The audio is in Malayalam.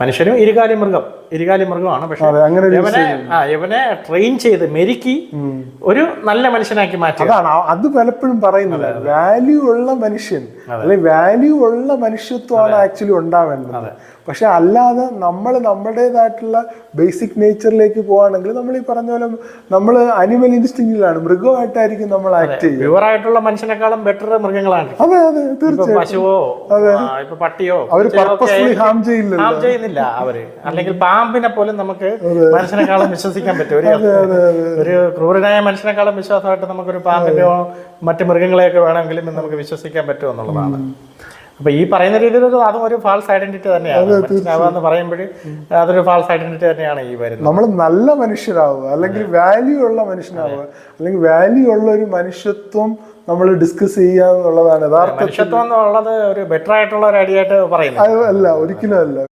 മനുഷ്യനും ഇരുകാലി മൃഗം ഇരുകാലി മൃഗമാണ്. പക്ഷേ അങ്ങനെ ഇവനെ ആ ഇവനെ ട്രെയിൻ ചെയ്ത് മെരുക്കി ഒരു നല്ല മനുഷ്യനാക്കി മാറ്റി. അതാണ് അത് പലപ്പോഴും പറയുന്നത്. വാല്യൂ ഉള്ള മനുഷ്യൻ അല്ലെങ്കിൽ വാല്യൂ ഉള്ള മനുഷ്യത്വമാണ് ആക്ച്വലി ഉണ്ടാവേണ്ടത്. പക്ഷെ അല്ലാതെ നമ്മൾ നമ്മുടേതായിട്ടുള്ള ബേസിക് നേച്ചറിലേക്ക് പോവാണെങ്കിൽ നമ്മൾ ഈ പറഞ്ഞ പോലെ നമ്മൾ അനിമൽ ഇൻസ്റ്റിങ്ങിലാണ് മൃഗമായിട്ടായിരിക്കും നമ്മൾ ആക്ട് ചെയ്യുക. പ്യുവർ ആയിട്ടുള്ള മനുഷ്യനേക്കാളും ബെറ്റർ മൃഗങ്ങളാണ്. അതെ അതെ തീർച്ചയായും പശുവോ പട്ടിയോ അവർ പർപ്പസ്ഫുള്ളി ഹാം ചെയ്യില്ല ഹാം ചെയ്യുന്നില്ല അവർ. അല്ലെങ്കിൽ പാമ്പിനെ പോലും നമുക്ക് മനുഷ്യനെക്കാളും വിശ്വസിക്കാൻ പറ്റും. ഒരു ഒരു ക്രൂരനായ മനുഷ്യനെക്കാളും വിശ്വാസമായിട്ട് നമുക്കൊരു പാമ്പിനെയോ മറ്റു മൃഗങ്ങളെയൊക്കെ വേണമെങ്കിലും നമുക്ക് വിശ്വസിക്കാൻ പറ്റും എന്നുള്ളതാണ്. അപ്പൊ ഈ പറയുന്ന രീതിയിൽ ഒരു അതും ഒരു ഫാൾസ് ഐഡന്റിറ്റി തന്നെയാണ്. എന്ന് പറയുമ്പോൾ അതൊരു ഫാൾസ് ഐഡന്റിറ്റി തന്നെയാണ് ഈ വരുന്നത്. നമ്മൾ നല്ല മനുഷ്യരാവുക അല്ലെങ്കിൽ വാല്യൂ ഉള്ള മനുഷ്യനാവുക അല്ലെങ്കിൽ വാല്യൂ ഉള്ള ഒരു മനുഷ്യത്വം നമ്മൾ ഡിസ്കസ് ചെയ്യുക എന്നുള്ളതാണ് യഥാർത്ഥ മനുഷ്യത്വം എന്നുള്ളത് ഒരു ബെറ്റർ ആയിട്ടുള്ള ഒരു ഐഡിയ ആയിട്ട് പറയുന്നത്. അല്ല ഒരിക്കലും അല്ല.